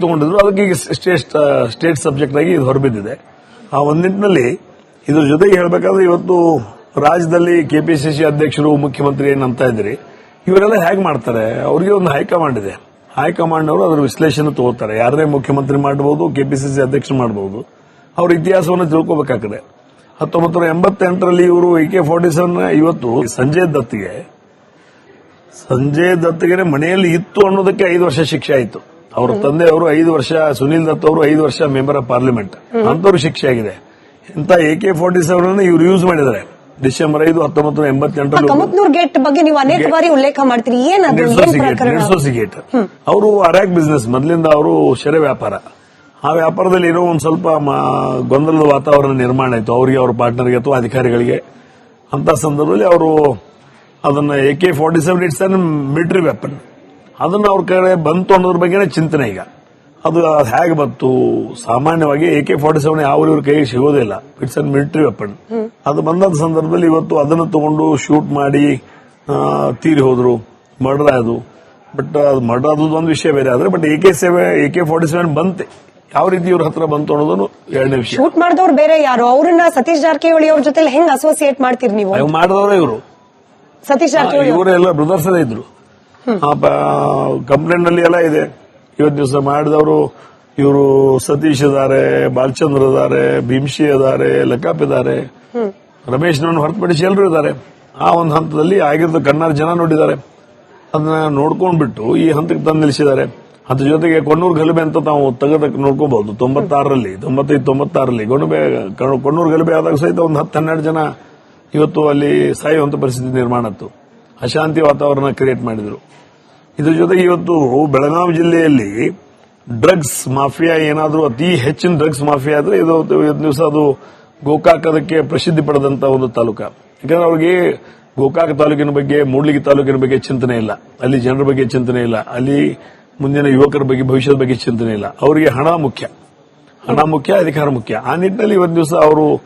ತಗೊಂಡಿದ್ರು ಅದಕ್ಕೆ ಈಗ state state subject ಆಗಿ ಇದು ಹೊರಬಿದ್ದಿದೆ. ಆ ಒಂದ್ ನಿಟ್ಟಿನಲ್ಲಿ ಇದ್ರ ಜೊತೆಗೆ ಹೇಳಬೇಕಾದ್ರೆ ಇವತ್ತು ರಾಜ್ಯದಲ್ಲಿ ಕೆಪಿಸಿಸಿ ಅಧ್ಯಕ್ಷರು, ಮುಖ್ಯಮಂತ್ರಿ ಏನಂತ ಇದ್ರಿ ಇವರೆಲ್ಲ ಹೇಗೆ ಮಾಡ್ತಾರೆ? ಅವರಿಗೆ ಒಂದು ಹೈಕಮಾಂಡ್ ಇದೆ. ಹೈಕಮಾಂಡ್ ಅವರು ಅದರ ವಿಶ್ಲೇಷಣೆ ತಗೋತಾರೆ. ಯಾರೇ ಮುಖ್ಯಮಂತ್ರಿ ಮಾಡಬಹುದು ಕೆಪಿಸಿಸಿ ಅಧ್ಯಕ್ಷರು ಮಾಡಬಹುದು ಅವ್ರ ಇತಿಹಾಸವನ್ನು ತಿಳ್ಕೋಬೇಕಾಗಿದೆ ಹತ್ತೊಂಬತ್ತು ನೂರ ಎಂಬತ್ತೆಂಟರಲ್ಲಿ ಇವರು ಎ ಕೆ ಫಾರ್ಟಿ ಸೆವೆನ್ ಇವತ್ತು ಸಂಜಯ್ ದತ್ಗೆ ಸಂಜಯ್ ದತ್ಗೆ ಮನೆಯಲ್ಲಿ ಇತ್ತು ಅನ್ನೋದಕ್ಕೆ ಐದು ವರ್ಷ ಶಿಕ್ಷೆ ಆಯಿತು. ಅವರ ತಂದೆ ಅವರು ಐದು ವರ್ಷ ಸುನಿಲ್ ದತ್ ಅವರು ಐದು ವರ್ಷ ಮೆಂಬರ್ ಆಫ್ ಪಾರ್ಲಿಮೆಂಟ್ ಅಂತವ್ರು ಶಿಕ್ಷೆ ಆಗಿದೆ. ಇಂತ ಎ ಕೆ ಫಾರ್ಟಿ ಸೆವೆನ್ ಇವ್ರು ಯೂಸ್ ಮಾಡಿದ್ದಾರೆ. ಡಿಸೆಂಬರ್ ಐದು ಹತ್ತೊಂಬತ್ತು ಎಂಬತ್ತೆಂಟರ ಎಂಬತ್ತೆಂಟರಲ್ಲಿ ಗೇಟ್ ಬಗ್ಗೆ ನೀವು ಅನೇಕ ಬಾರಿ ಉಲ್ಲೇಖ ಮಾಡ್ತೀರಿ. ಗೇಟ್ ಅವರು ಅರ್ಯಾಕ್ ಬಿಸ್ನೆಸ್ ಮೊದಲಿಂದ ಅವರು ಶೆರೆ ವ್ಯಾಪಾರ. ಆ ವ್ಯಾಪಾರದಲ್ಲಿ ಏನೋ ಒಂದು ಸ್ವಲ್ಪ ಗೊಂದಲದ ವಾತಾವರಣ ನಿರ್ಮಾಣ ಆಯ್ತು. ಅವರಿಗೆ ಅವ್ರ ಪಾರ್ಟ್ನರ್ಗೆ ಅಥವಾ ಅಧಿಕಾರಿಗಳಿಗೆ. ಅಂತ ಸಂದರ್ಭದಲ್ಲಿ ಅವರು ಅದನ್ನ A K forty seven it's an military weapon ಅದನ್ನ ಅವ್ರ ಕಡೆ ಬಂತು ಅನ್ನೋದ್ರ ಬಗ್ಗೆನೇ ಚಿಂತನೆ ಈಗ. ಅದು ಹೇಗೆ ಬಂತು? ಸಾಮಾನ್ಯವಾಗಿ ಎ ಕೆ ಫಾರ್ಟಿ ಸೆವೆನ್ ಯಾವ ಇವ್ರ ಕೈಗೆ ಸಿಗೋದೇ ಇಲ್ಲ. ಇಟ್ಸ್ ಅನ್ ಮಿಲಿಟರಿ ವೆಪನ್ ಅದು ಬಂದಂತ ಸಂದರ್ಭದಲ್ಲಿ ಇವತ್ತು ಅದನ್ನು ತಗೊಂಡು ಶೂಟ್ ಮಾಡಿ ತೀರಿ ಹೋದ್ರು. ಮರ್ಡರ್ ಅದು ಬಟ್ ಅದು ಮರ್ಡರ್ ಅದು ಒಂದು ವಿಷಯ ಬೇರೆ. ಆದ್ರೆ but A K seven A K forty seven ಬಂತೆ. ಯಾವ ರೀತಿ ಇವ್ರ ಹತ್ರ ಬಂತು ಅನ್ನೋದನ್ನು ಎರಡನೇ ವಿಷಯ. ಶೂಟ್ ಮಾಡಿದವ್ರು ಬೇರೆ ಯಾರು? ಅವ್ರನ್ನ ಸತೀಶ್ ಜಾರಕಿಹೊಳಿ ಅವ್ರ ಜೊತೆ ಹೆಂಗ್ ಅಸೋಸಿಯೇಟ್ ಮಾಡ್ತೀರಿ ನೀವು? ಮಾಡಿದವ್ರೆ ಮಾಡಿದವರೇ ಇವರು. ಸತೀಶ್ ಜಾರಕಿಹೊಳಿ. ಇವರೆಲ್ಲ ಬ್ರದರ್ಸ್ ಇದ್ರು. ಕಂಪ್ಲೇಂಟ್ನಲ್ಲಿ ಎಲ್ಲ ಇದೆ. ಇವತ್ತು ದಿವಸ ಮಾಡಿದವರು ಇವರು ಸತೀಶ್ ಇದಾರೆ ಬಾಲಚಂದ್ರ ಇದಾರೆ ಭೀಮ್ಶಿ ಇದಾರೆ ಲಕಾಪ್ ಇದಾರೆ ರಮೇಶ್ ನನ್ನ ಹೊರತುಪಡಿಸಿ ಎಲ್ಲರೂ ಇದ್ದಾರೆ. ಆ ಒಂದು ಹಂತದಲ್ಲಿ ಆಗಿರೋದ ಕಣ್ಣಾರು ಜನ ನೋಡಿದ್ದಾರೆ. ಅದನ್ನ ನೋಡ್ಕೊಂಡ್ಬಿಟ್ಟು ಈ ಹಂತಕ್ಕೆ ತಂದು ನಿಲ್ಲಿಸಿದ್ದಾರೆ. ಅದ್ರ ಜೊತೆಗೆ ಕೊಣ್ಣೂರು ಗಲಭೆ ಅಂತ ನಾವು ತೆಗೆದಕ್ಕೆ ನೋಡ್ಕೋಬಹುದು ತೊಂಬತ್ತಾರರಲ್ಲಿ ತೊಂಬತ್ತೈದು ತೊಂಬತ್ತಾರರಲ್ಲಿ ಗೊಣಬೆ ಕೊಣ್ಣೂರು ಗಲಭೆ ಆದಾಗ ಸಹಿತ ಒಂದು ಹತ್ತು ಹನ್ನೆರಡು ಜನ ಇವತ್ತು ಅಲ್ಲಿ ಸಾಯುವಂತ ಪರಿಸ್ಥಿತಿ ನಿರ್ಮಾಣ ಆಯ್ತು. ಅಶಾಂತಿ ವಾತಾವರಣ ಕ್ರಿಯೇಟ್ ಮಾಡಿದ್ರು. ಇದ್ರ ಜೊತೆಗೆ ಇವತ್ತು ಬೆಳಗಾವಿ ಜಿಲ್ಲೆಯಲ್ಲಿ ಡ್ರಗ್ಸ್ ಮಾಫಿಯಾ ಏನಾದರೂ ಅತಿ ಹೆಚ್ಚಿನ ಡ್ರಗ್ಸ್ ಮಾಫಿಯಾ ಆದರೆ ಇದು ಇವತ್ತು ದಿವಸ ಅದು ಗೋಕಾಕ್ ಅದಕ್ಕೆ ಪ್ರಸಿದ್ಧಿ ಪಡೆದಂತ ಒಂದು ತಾಲೂಕ. ಯಾಕಂದ್ರೆ ಅವ್ರಿಗೆ ಗೋಕಾಕ್ ತಾಲೂಕಿನ ಬಗ್ಗೆ, ಮೂಡ್ಲಿಗಿ ತಾಲೂಕಿನ ಬಗ್ಗೆ ಚಿಂತನೆ ಇಲ್ಲ. ಅಲ್ಲಿ ಜನರ ಬಗ್ಗೆ ಚಿಂತನೆ ಇಲ್ಲ. ಅಲ್ಲಿ ಮುಂದಿನ ಯುವಕರ ಬಗ್ಗೆ, ಭವಿಷ್ಯದ ಬಗ್ಗೆ ಚಿಂತನೆ ಇಲ್ಲ. ಅವರಿಗೆ ಹಣ ಮುಖ್ಯ. ಹಣ ಮುಖ್ಯ, ಅಧಿಕಾರ ಮುಖ್ಯ. ಆ ನಿಟ್ಟಿನಲ್ಲಿ ಇವತ್ತು ದಿವಸ ಅವರು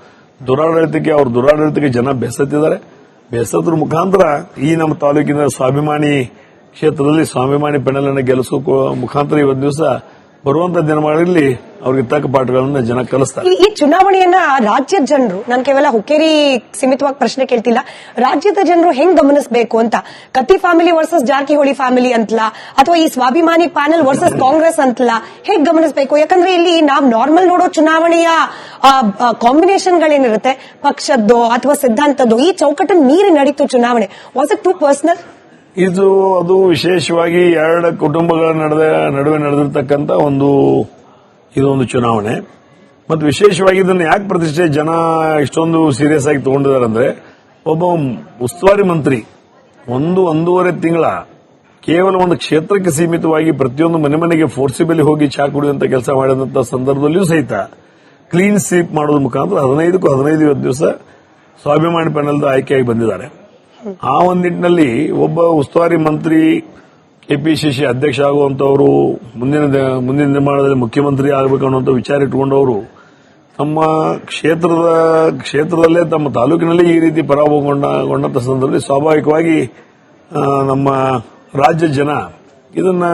ದುರಾಡಳಿತಕ್ಕೆ, ಅವ್ರ ದುರಾಡಳಿತಕ್ಕೆ ಜನ ಬೆಸತ್ತಿದ್ದಾರೆ. ಬೆಸತ್ರ ಮುಖಾಂತರ ಈ ನಮ್ಮ ತಾಲೂಕಿನ ಸ್ವಾಭಿಮಾನಿ ಕ್ಷೇತ್ರದಲ್ಲಿ ಸ್ವಾಭಿಮಾನಿ ಪೆಣಲನ್ನು ಗೆಲ್ಲಿಸೋ ಮುಖಾಂತರ ಇವತ್ತು ದಿವಸ ಬರುವಂತ ದಿನಗಳಲ್ಲಿ ಅವ್ರಿಗೆ ತಕ್ಕ ಪಾಠಗಳನ್ನ ಜನ ಕಲಿಸ್ತಾರೆ. ಈ- ಚುನಾವಣೆಯನ್ನ ರಾಜ್ಯದ ಜನರು, ನಾನು ಕೇವಲ ಹುಕ್ಕೇರಿ ಸೀಮಿತವಾಗಿ ಪ್ರಶ್ನೆ ಕೇಳ್ತಿಲ್ಲ, ರಾಜ್ಯದ ಜನರು ಹೆಂಗ್ ಗಮನಿಸಬೇಕು ಅಂತ? Katti family versus Jarkiholi family ಅಂತಲ್ಲ, ಅಥವಾ ಈ ಸ್ವಾಭಿಮಾನಿ ಪ್ಯಾನಲ್ ವರ್ಸಸ್ ಕಾಂಗ್ರೆಸ್ ಅಂತಲ್ಲ, ಹೇಗ್ ಗಮನಿಸಬೇಕು? ಯಾಕಂದ್ರೆ ಇಲ್ಲಿ ನಾವು ನಾರ್ಮಲ್ ನೋಡೋ ಚುನಾವಣೆಯ ಕಾಂಬಿನೇಷನ್ಗಳೇನಿರುತ್ತೆ ಪಕ್ಷದ್ದು ಅಥವಾ ಸಿದ್ಧಾಂತದ್ದು, ಈ ಚೌಕಟ್ಟನ್ನು ಮೀರಿ ನಡೀತು ಚುನಾವಣೆ. ವಾಸ್ ಇಟ್ ಟು ಪರ್ಸನಲ್ ಇದು ಅದು ವಿಶೇಷವಾಗಿ ಎರಡು ಕುಟುಂಬಗಳ ನಡುವೆ ನಡುವೆ ನಡೆದಿರ್ತಕ್ಕಂಥ ಒಂದು, ಇದೊಂದು ಚುನಾವಣೆ. ಮತ್ತು ವಿಶೇಷವಾಗಿ ಇದನ್ನು ಯಾಕೆ ಪ್ರತಿಷ್ಠೆ ಜನ ಇಷ್ಟೊಂದು ಸೀರಿಯಸ್ ಆಗಿ ತಗೊಂಡಿದ್ದಾರೆ ಅಂದ್ರೆ ಒಬ್ಬ ಉಸ್ತುವಾರಿ ಮಂತ್ರಿ ಒಂದು ಒಂದೂವರೆ ತಿಂಗಳ ಕೇವಲ ಒಂದು ಕ್ಷೇತ್ರಕ್ಕೆ ಸೀಮಿತವಾಗಿ ಪ್ರತಿಯೊಂದು ಮನೆ ಮನೆಗೆ ಫೋರ್ಸಿಬಲಿ ಹೋಗಿ ಚಾ ಕುಡಿಯುವಂತ ಕೆಲಸ ಮಾಡಿದಂತ ಸಂದರ್ಭದಲ್ಲಿಯೂ ಸಹಿತ ಕ್ಲೀನ್ ಸ್ವೀಪ್ ಮಾಡೋದ್ರ ಮುಖಾಂತರ ಹದಿನೈದಕ್ಕೂ ಹದಿನೈದು ದಿವಸ ಸ್ವಾಭಿಮಾನಿ ಪ್ಯಾನಲ್ದ ಆಯ್ಕೆಯಾಗಿ ಬಂದಿದ್ದಾರೆ. ಆ ಒಂದು ನಿಟ್ಟಿನಲ್ಲಿ ಒಬ್ಬ ಉಸ್ತುವಾರಿ ಮಂತ್ರಿ ಕೆಪಿಸಿಸಿ ಅಧ್ಯಕ್ಷ ಆಗುವಂತವರು ಮುಂದಿನ ಮುಂದಿನ ನಿರ್ಮಾಣದಲ್ಲಿ ಮುಖ್ಯಮಂತ್ರಿ ಆಗಬೇಕು ಅನ್ನುವಂಥ ವಿಚಾರ ಇಟ್ಟುಕೊಂಡವರು, ತಮ್ಮ ಕ್ಷೇತ್ರದ, ಕ್ಷೇತ್ರದಲ್ಲೇ ತಮ್ಮ ತಾಲೂಕಿನಲ್ಲಿ ಈ ರೀತಿ ಪರಾಭವಗೊಂಡ ಸಂದರ್ಭದಲ್ಲಿ ಸ್ವಾಭಾವಿಕವಾಗಿ ನಮ್ಮ ರಾಜ್ಯ ಜನ ಇದನ್ನ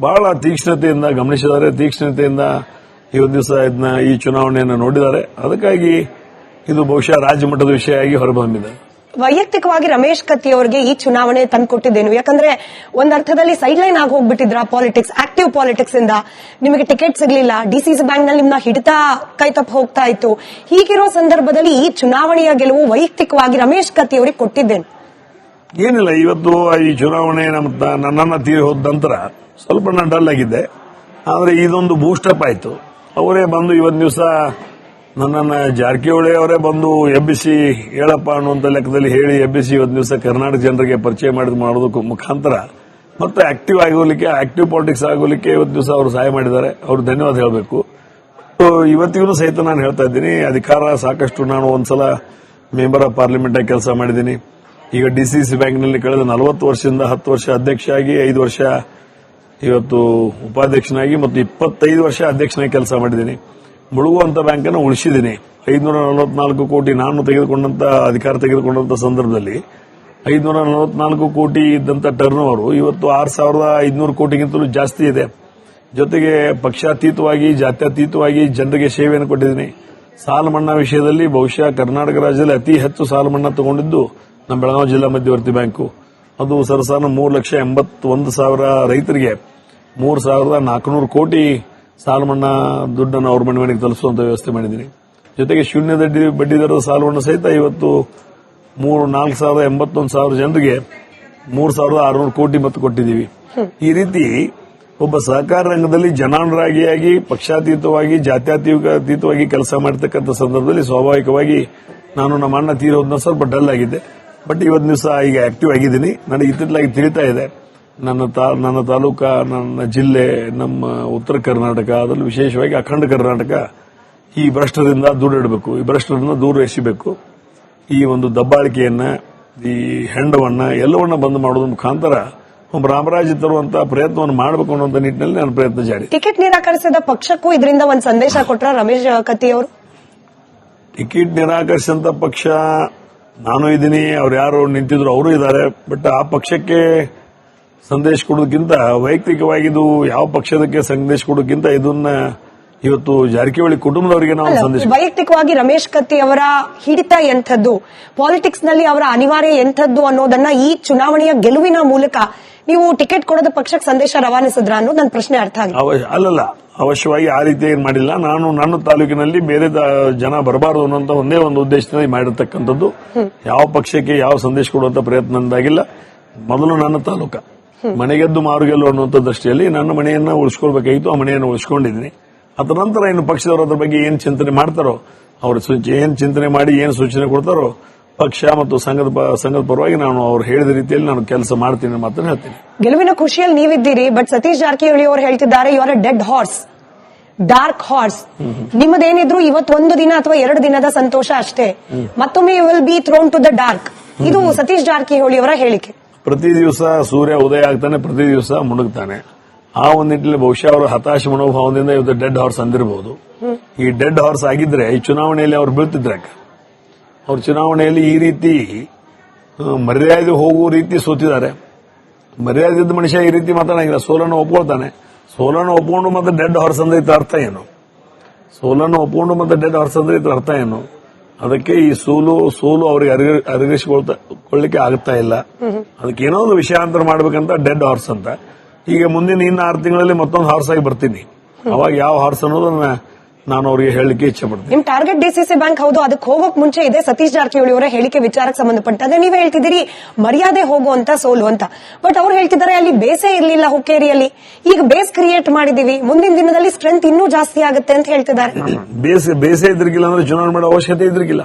ಬಹಳ ತೀಕ್ಷ್ಣತೆಯಿಂದ ಗಮನಿಸಿದ್ದಾರೆ. ತೀಕ್ಷ್ಣತೆಯಿಂದ ಇವತ್ತು ದಿವಸ ಇದನ್ನ, ಈ ಚುನಾವಣೆಯನ್ನು ನೋಡಿದ್ದಾರೆ. ಅದಕ್ಕಾಗಿ ಇದು ಬಹುಶಃ ರಾಜ್ಯ ಮಟ್ಟದ ವಿಷಯ ಆಗಿ ಹೊರಬಂದಿದೆ. ವೈಯಕ್ತಿಕವಾಗಿ ರಮೇಶ್ ಕತ್ತಿ ಅವರಿಗೆ ಈ ಚುನಾವಣೆ ತಂದ್ಕೊಟ್ಟಿದ್ದೇನು. ಯಾಕಂದ್ರೆ ಒಂದ್ ಅರ್ಥದಲ್ಲಿ ಸೈಡ್ ಲೈನ್ ಆಗಿ ಹೋಗ್ಬಿಟ್ಟಿದ್ರ ಪಾಲಿಟಿಕ್ಸ್ ಆಕ್ಟಿವ್ ಪಾಲಿಟಿಕ್ಸ್ ಇಂದ. ನಿಮಗೆ ಟಿಕೆಟ್ ಸಿಗ್ಲಿಲ್ಲ ಡಿಸಿಸಿ ಬ್ಯಾಂಕ್ನಲ್ಲಿ ನಿಮ್ನ ಹಿಡಿತಾ ಕೈ ತಪ್ಪ ಹೋಗ್ತಾ ಇತ್ತು. ಹೀಗಿರೋ ಸಂದರ್ಭದಲ್ಲಿ ಈ ಚುನಾವಣೆಯ ಗೆಲುವು ವೈಯಕ್ತಿಕವಾಗಿ ರಮೇಶ್ ಕತ್ತಿ ಅವರಿಗೆ ಕೊಟ್ಟಿದ್ದೇನೆ? ಏನಿಲ್ಲ, ಇವತ್ತು ಈ ಚುನಾವಣೆ ನನ್ನನ್ನ ತೀರಿ ಹೋದ ನಂತರ ಸ್ವಲ್ಪ ನಾನು ಡಲ್ ಆಗಿದ್ದೆ. ಆದ್ರೆ ಇದೊಂದು ಬೂಸ್ಟಪ್ ಆಯ್ತು. ಅವರೇ ಬಂದು ಇವತ್ತು ದಿವಸ ನನ್ನನ್ನ ಜಾರಕಿಹೊಳಿ ಅವರೇ ಬಂದು ಎಬ್ಬಿಸಿ ಹೇಳಪ್ಪ ಅನ್ನುವಂತ ಲೆಕ್ಕದಲ್ಲಿ ಹೇಳಿ ಎಬ್ಬಿಸಿ ಇವತ್ತು ದಿವಸ ಕರ್ನಾಟಕ ಜನರಿಗೆ ಪರಿಚಯ ಮಾಡಿದ ಮಾಡೋದಕ್ಕೂ ಮುಖಾಂತರ ಮತ್ತೆ ಆಕ್ಟಿವ್ ಆಗೋಲಿಕ್ಕೆ ಆಕ್ಟಿವ್ ಪಾಲಿಟಿಕ್ಸ್ ಆಗೋಲಿಕ್ಕೆ ಇವತ್ತು ದಿವಸ ಅವರು ಸಹಾಯ ಮಾಡಿದ್ದಾರೆ. ಅವ್ರು ಧನ್ಯವಾದ ಹೇಳಬೇಕು. ಇವತ್ತಿಗೂ ಸಹಿತ ನಾನು ಹೇಳ್ತಾ ಇದ್ದೀನಿ, ಅಧಿಕಾರ ಸಾಕಷ್ಟು ನಾನು ಒಂದ್ಸಲ ಮೆಂಬರ್ ಆಫ್ ಪಾರ್ಲಿಮೆಂಟ್ ಆಗಿ ಕೆಲಸ ಮಾಡಿದ್ದೀನಿ. ಈಗ ಡಿಸಿಸಿ ಬ್ಯಾಂಕ್ನಲ್ಲಿ ಕಳೆದ ನಲವತ್ತು ವರ್ಷದಿಂದ ಹತ್ತು ವರ್ಷ ಅಧ್ಯಕ್ಷ ಆಗಿ ಐದು ವರ್ಷ ಇವತ್ತು ಉಪಾಧ್ಯಕ್ಷನಾಗಿ, ಮತ್ತು ಇಪ್ಪತ್ತೈದು ವರ್ಷ ಅಧ್ಯಕ್ಷನಾಗಿ ಕೆಲಸ ಮಾಡಿದ್ದೀನಿ. ಮುಳುಗುವಂತ ಬ್ಯಾಂಕನ್ನು ಉಳಿಸಿದ್ದೀನಿ. ಐದುನೂರ ನಲವತ್ನಾಲ್ಕು ಕೋಟಿ ನಾನು ತೆಗೆದುಕೊಂಡಂತ, ಅಧಿಕಾರ ತೆಗೆದುಕೊಂಡಂತ ಸಂದರ್ಭದಲ್ಲಿ ಐದುನೂರ ನಲವತ್ನಾಲ್ಕು ಕೋಟಿ ಇದ್ದಂತ ಟರ್ನ್ ಓವರ್ ಇವತ್ತು ಆರು ಸಾವಿರದ ಐದುನೂರು ಕೋಟಿಗಿಂತಲೂ ಜಾಸ್ತಿ ಇದೆ. ಜೊತೆಗೆ ಪಕ್ಷಾತೀತವಾಗಿ, ಜಾತ್ಯತೀತವಾಗಿ ಜನರಿಗೆ ಸೇವೆಯನ್ನು ಕೊಟ್ಟಿದ್ದೀನಿ. ಸಾಲ ಮನ್ನಾ ವಿಷಯದಲ್ಲಿ ಬಹುಶಃ ಕರ್ನಾಟಕ ರಾಜ್ಯದಲ್ಲಿ ಅತಿ ಹೆಚ್ಚು ಸಾಲ ಮನ್ನಾ ತಗೊಂಡಿದ್ದು ನಮ್ಮ ಬೆಳಗಾವಿ ಜಿಲ್ಲಾ ಮಧ್ಯವರ್ತಿ ಬ್ಯಾಂಕು. ಅದು ಸರಸಾನ ಮೂರು ಲಕ್ಷ ಎಂಬತ್ತೊಂದು ಸಾವಿರ ರೈತರಿಗೆ ಮೂರು ಸಾವಿರದ ನಾಲ್ಕುನೂರು ಕೋಟಿ ಸಾಲ ಮನ್ನಾ ದುಡ್ಡನ್ನು ಅವ್ರ ಮನೆ ಮನೆಗೆ ತಲುಪಿಸುವಂತ ವ್ಯವಸ್ಥೆ ಮಾಡಿದ್ದೀನಿ. ಜೊತೆಗೆ ಶೂನ್ಯ ಬಡ್ಡಿ ಬಡ್ಡಿ ಸಾಲವನ್ನು ಸಹಿತ ಇವತ್ತು ಮೂರು ನಾಲ್ಕು ಸಾವಿರದ ಎಂಬತ್ತೊಂದು ಸಾವಿರ ಜನರಿಗೆ ಮೂರು ಸಾವಿರದ ಆರುನೂರು ಕೋಟಿ ಮತ್ತು ಕೊಟ್ಟಿದ್ದೀವಿ. ಈ ರೀತಿ ಒಬ್ಬ ಸಹಕಾರ ರಂಗದಲ್ಲಿ ಜನಾನುರಾಗಿಯಾಗಿ ಪಕ್ಷಾತೀತವಾಗಿ, ಜಾತ್ಯತೀತವಾಗಿ ಕೆಲಸ ಮಾಡತಕ್ಕಂಥ ಸಂದರ್ಭದಲ್ಲಿ ಸ್ವಾಭಾವಿಕವಾಗಿ ನಾನು ನಮ್ಮ ಅಣ್ಣ ತೀರೋದನ್ನ ಸ್ವಲ್ಪ ಡಲ್ ಆಗಿದ್ದೆ. ಬಟ್ ಇವತ್ತು ದಿವಸ ಈಗ ಆಕ್ಟಿವ್ ಆಗಿದ್ದೀನಿ. ನನಗೆ ಇತ್ತಿತ್ತಲಾಗಿ ತಿಳಿತಾ ಇದೆ. ನನ್ನ ತಾ ನನ್ನ ತಾಲೂಕ ನನ್ನ ಜಿಲ್ಲೆ ನಮ್ಮ ಉತ್ತರ ಕರ್ನಾಟಕ ಅದರಲ್ಲೂ ವಿಶೇಷವಾಗಿ ಅಖಂಡ ಕರ್ನಾಟಕ ಈ ಭ್ರಷ್ಟರಿಂದ ದೂರ ಇಡಬೇಕು ಈ ಭ್ರಷ್ಟರಿಂದ ದೂರ ಎಸಿಬೇಕು. ಈ ಒಂದು ದಬ್ಬಾಳಿಕೆಯನ್ನ ಈ ಹೆಂಡವನ್ನ ಎಲ್ಲವನ್ನ ಬಂದ್ ಮಾಡೋದ್ರ ಮುಖಾಂತರ ಒಬ್ಬ ರಾಮರಾಜ್ ತರುವಂತಹ ಪ್ರಯತ್ನವನ್ನು ಮಾಡಬೇಕು ಅನ್ನೋ ನಿಟ್ಟಿನಲ್ಲಿ ನಾನು ಪ್ರಯತ್ನ ಜಾರಿ. ಟಿಕೆಟ್ ನಿರಾಕರಿಸಿದ ಪಕ್ಷಕ್ಕೂ ಇದರಿಂದ ಒಂದು ಸಂದೇಶ ಕೊಟ್ರ ರಮೇಶ್ ಕತ್ತಿ ಅವರು? ಟಿಕೆಟ್ ನಿರಾಕರಿಸಿದಂತ ಪಕ್ಷ ನಾನು ಇದ್ದೀನಿ ಅವ್ರು ಯಾರು ನಿಂತಿದ್ರು ಅವರು ಇದ್ದಾರೆ. ಬಟ್ ಆ ಪಕ್ಷಕ್ಕೆ ಸಂದೇಶ ಕೊಡೋದಕ್ಕಿಂತ ವೈಯಕ್ತಿಕವಾಗಿ ಇದು ಯಾವ ಪಕ್ಷದಕ್ಕೆ ಸಂದೇಶ ಕೊಡೋದಕ್ಕಿಂತ ಇದನ್ನ ಇವತ್ತು ಜಾರಕಿಹೊಳಿ ಕುಟುಂಬದವರಿಗೆ ನಾವು ಸಂದೇಶ ವೈಯಕ್ತಿಕವಾಗಿ ರಮೇಶ್ ಕತ್ತಿ ಅವರ ಹಿಡಿತ ಎಂಥದ್ದು ಪಾಲಿಟಿಕ್ಸ್ನಲ್ಲಿ ಅವರ ಅನಿವಾರ್ಯ ಎಂಥದ್ದು ಅನ್ನೋದನ್ನ ಈ ಚುನಾವಣೆಯ ಗೆಲುವಿನ ಮೂಲಕ ನೀವು ಟಿಕೆಟ್ ಕೊಡೋದ ಪಕ್ಷಕ್ಕೆ ಸಂದೇಶ ರವಾನಿಸಿದ್ರ ಅನ್ನೋದು ನನ್ನ ಪ್ರಶ್ನೆ ಅರ್ಥ ಆಗಿದೆ. ಅಲ್ಲಲ್ಲ ಅವಶ್ಯವಾಗಿ ಆ ರೀತಿ ಏನ್ ಮಾಡಿಲ್ಲ. ನಾನು ನನ್ನ ತಾಲೂಕಿನಲ್ಲಿ ಬೇರೆ ಜನ ಬರಬಾರದು ಅನ್ನೋಂತ ಒಂದೇ ಒಂದು ಉದ್ದೇಶದಲ್ಲಿ ಮಾಡಿರ್ತಕ್ಕಂಥದ್ದು. ಯಾವ ಪಕ್ಷಕ್ಕೆ ಯಾವ ಸಂದೇಶ ಕೊಡುವಂತ ಪ್ರಯತ್ನ ನಂದಾಗಿಲ್ಲ ಮೊದಲು ನನ್ನ ತಾಲೂಕ. ಮನೆಗೆದ್ದು ಮಾರುಗೆಲ್ಲು ಅನ್ನುವಂಥ ದೃಷ್ಟಿಯಲ್ಲಿ ನನ್ನ ಮನೆಯನ್ನ ಉಳಿಸ್ಕೊಳ್ಬೇಕಾಗಿತ್ತು ಆ ಮನೆಯನ್ನು ಉಳಿಸ್ಕೊಂಡಿದ್ದೀನಿ. ಅದ ನಂತರ ಇನ್ನು ಪಕ್ಷದವರು ಅದ್ರ ಬಗ್ಗೆ ಏನ್ ಚಿಂತನೆ ಮಾಡ್ತಾರೋ ಅವರು ಏನ್ ಚಿಂತನೆ ಮಾಡಿ ಏನ್ ಸೂಚನೆ ಕೊಡ್ತಾರೋ ಪಕ್ಷ ಮತ್ತು ಸಂಘದ ಸಂಘದ ಪರವಾಗಿ ನಾನು ಅವ್ರು ಹೇಳಿದ ರೀತಿಯಲ್ಲಿ ನಾನು ಕೆಲಸ ಮಾಡ್ತೀನಿ ಮಾತ್ರ ಮಾತನ್ನ ಹೇಳ್ತೀನಿ. ಗೆಲುವಿನ ಖುಷಿಯಲ್ಲಿ ನೀವಿದ್ದೀರಿ ಬಟ್ ಸತೀಶ್ ಜಾರಕಿಹೊಳಿ ಅವರು ಹೇಳ್ತಿದ್ದಾರೆ you are a dead horse dark horse ನಿಮ್ಮದೇನಿದ್ರು ಇವತ್ತು ಒಂದು ದಿನ ಅಥವಾ ಎರಡು ದಿನದ ಸಂತೋಷ ಅಷ್ಟೇ. ಮತ್ತೊಮ್ಮೆ you will be thrown to the dark ಇದು ಸತೀಶ್ ಜಾರಕಿಹೊಳಿ ಅವರ ಹೇಳಿಕೆ. ಪ್ರತಿ ದಿವಸ ಸೂರ್ಯ ಉದಯ ಆಗ್ತಾನೆ, ಪ್ರತಿ ದಿವಸ ಮುಳುಗ್ತಾನೆ ಆ ಒಂದು ನಿಟ್ಟಿನಲ್ಲಿ ಬಹುಶಃ ಅವರು ಹತಾಶ ಮನೋಭಾವದಿಂದ ಇವತ್ತು ಡೆಡ್ ಹಾರ್ಸ್ ಅಂದಿರಬಹುದು ಈ ಡೆಡ್ ಹಾರ್ಸ್ ಆಗಿದ್ರೆ ಈ ಚುನಾವಣೆಯಲ್ಲಿ ಅವ್ರು ಬೀಳ್ತಿದ್ರೆ ಅವ್ರ ಚುನಾವಣೆಯಲ್ಲಿ ಈ ರೀತಿ ಮರ್ಯಾದೆ ಹೋಗುವ ರೀತಿ ಸೋತಿದ್ದಾರೆ. ಮರ್ಯಾದೆ ಇದ್ದ ಮನುಷ್ಯ ಈ ರೀತಿ ಮಾತಾಡಂಗಿಲ್ಲ. ಸೋಲನ್ನು ಒಪ್ಕೊಳ್ತಾನೆ. ಸೋಲನ್ನು ಒಪ್ಕೊಂಡು ಮತ್ತೆ ಡೆಡ್ ಹಾರ್ಸ್ ಅಂದ್ರೆ ಅರ್ಥ ಏನು? ಸೋಲನ್ನು ಒಪ್ಕೊಂಡು ಮತ್ತೆ ಡೆಡ್ ಹಾರ್ಸ್ ಅಂದ್ರೆ ಇದ್ರ ಅರ್ಥ ಏನು? ಅದಕ್ಕೆ ಈ ಸೋಲು ಸೋಲು ಅವರಿಗೆ ಅರಿಗಿಸಿಕೊಳ್ಳಿಕ್ಕೆ ಆಗ್ತಾ ಇಲ್ಲ. ಅದಕ್ಕೆ ಏನೋ ಒಂದು ವಿಷಯಾಂತರ ಮಾಡ್ಬೇಕಂತ ಡೆಡ್ ಹಾರ್ಸ್ ಅಂತ. ಈಗ ಮುಂದಿನ ಇನ್ನ ಆರು ತಿಂಗಳಲ್ಲಿ ಮತ್ತೊಂದು ಹಾರ್ಸ್ ಆಗಿ ಬರ್ತೀನಿ. ಅವಾಗ ಯಾವ ಹಾರ್ಸ್ ಅನ್ನೋದನ್ನ ನಾನು ಅವರಿಗೆ ಹೇಳಿಕೆ ಇಚ್ಛೆ ಪಡ್ತೀನಿ. ನಿಮ್ ಟಾರ್ಗೆಟ್ ಡಿಸಿಸಿ ಬ್ಯಾಂಕ್ ಹೌದು ಅದಕ್ಕೆ ಹೋಗೋಕ್ ಮುಂಚೆ ಇದೆ ಸತೀಶ್ ಜಾರಕಿಹೊಳಿ ಅವರ ಹೇಳಿಕೆ ವಿಚಾರಕ್ಕೆ ಸಂಬಂಧಪಟ್ಟಂತೆ. ನೀವೇ ಹೇಳ್ತಿದ್ದೀರಿ ಮರ್ಯಾದೆ ಹೋಗುವಂತ ಸೋಲು ಅಂತ. ಬಟ್ ಅವ್ರು ಹೇಳ್ತಿದ್ದಾರೆ ಅಲ್ಲಿ ಬೇಸೇ ಇರಲಿಲ್ಲ ಹುಕ್ಕೇರಿಯಲ್ಲಿ. ಈಗ ಬೇಸ್ ಕ್ರಿಯೇಟ್ ಮಾಡಿದೀವಿ ಮುಂದಿನ ದಿನದಲ್ಲಿ ಸ್ಟ್ರೆಂತ್ ಇನ್ನೂ ಜಾಸ್ತಿ ಆಗುತ್ತೆ ಅಂತ ಹೇಳ್ತಿದ್ದಾರೆ. ಬೇಸೆ ಬೇಸೆ ಇದ್ರಿಗಿಲ್ಲ ಅಂದ್ರೆ ಚುನಾವಣೆ ಮಾಡೋ ಅವಶ್ಯಕತೆ ಇದ್ರಿಗಿಲ್ಲ